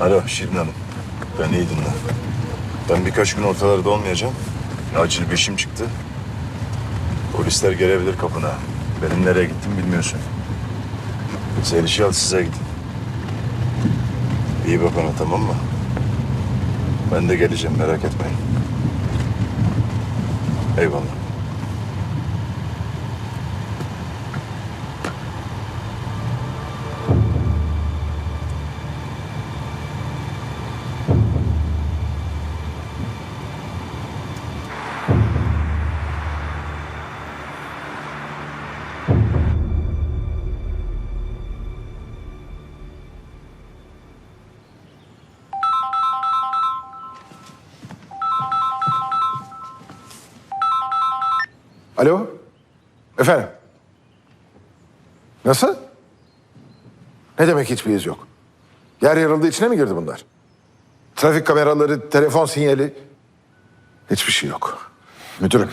Alo Şirin Hanım. Ben iyi dinle. Ben birkaç gün ortalarda olmayacağım. Acil bir işim çıktı. Polisler gelebilir kapına. Benim nereye gittim bilmiyorsun. Zeliş'i al size gidin. İyi bak ona tamam mı? Ben de geleceğim merak etmeyin. Eyvallah. Alo? Efendim? Nasıl? Ne demek hiçbir iz yok? Yer yarıldı içine mi girdi bunlar? Trafik kameraları, telefon sinyali... Hiçbir şey yok. Müdürüm,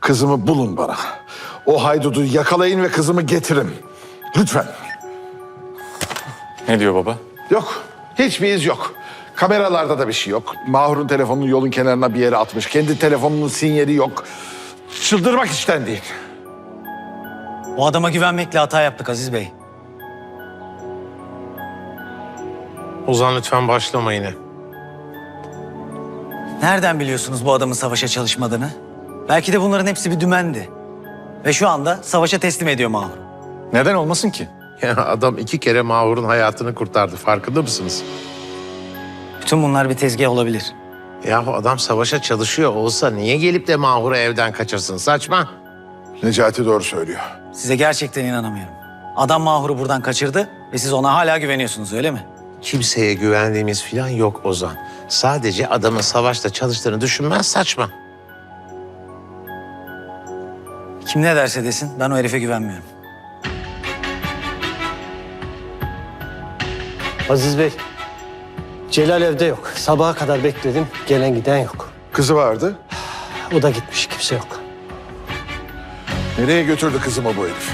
kızımı bulun bana. O haydudu yakalayın ve kızımı getirin. Lütfen. Ne diyor baba? Yok, hiçbir iz yok. Kameralarda da bir şey yok. Mahur'un telefonunu yolun kenarına bir yere atmış. Kendi telefonunun sinyali yok. Çıldırmak işten değil. O adama güvenmekle hata yaptık Aziz Bey. Ozan lütfen başlama yine. Nereden biliyorsunuz bu adamın savaşa çalışmadığını? Belki de bunların hepsi bir dümendi. Ve şu anda savaşa teslim ediyor Mahur. Neden olmasın ki? Ya adam iki kere Mahur'un hayatını kurtardı. Farkında mısınız? Bütün bunlar bir tezgah olabilir. Yahu adam savaşa çalışıyor olsa niye gelip de Mahur'u evden kaçırsın? Saçma. Necati doğru söylüyor. Size gerçekten inanamıyorum. Adam Mahur'u buradan kaçırdı ve siz ona hala güveniyorsunuz öyle mi? Kimseye güvendiğimiz falan yok Ozan. Sadece adamın savaşta çalıştığını düşünmen saçma. Kim ne derse desin ben o herife güvenmiyorum. Aziz Bey, Celal evde yok. Sabaha kadar bekledim, gelen giden yok. Kızı vardı. O da gitmiş, kimse yok. Nereye götürdü kızımı bu herif?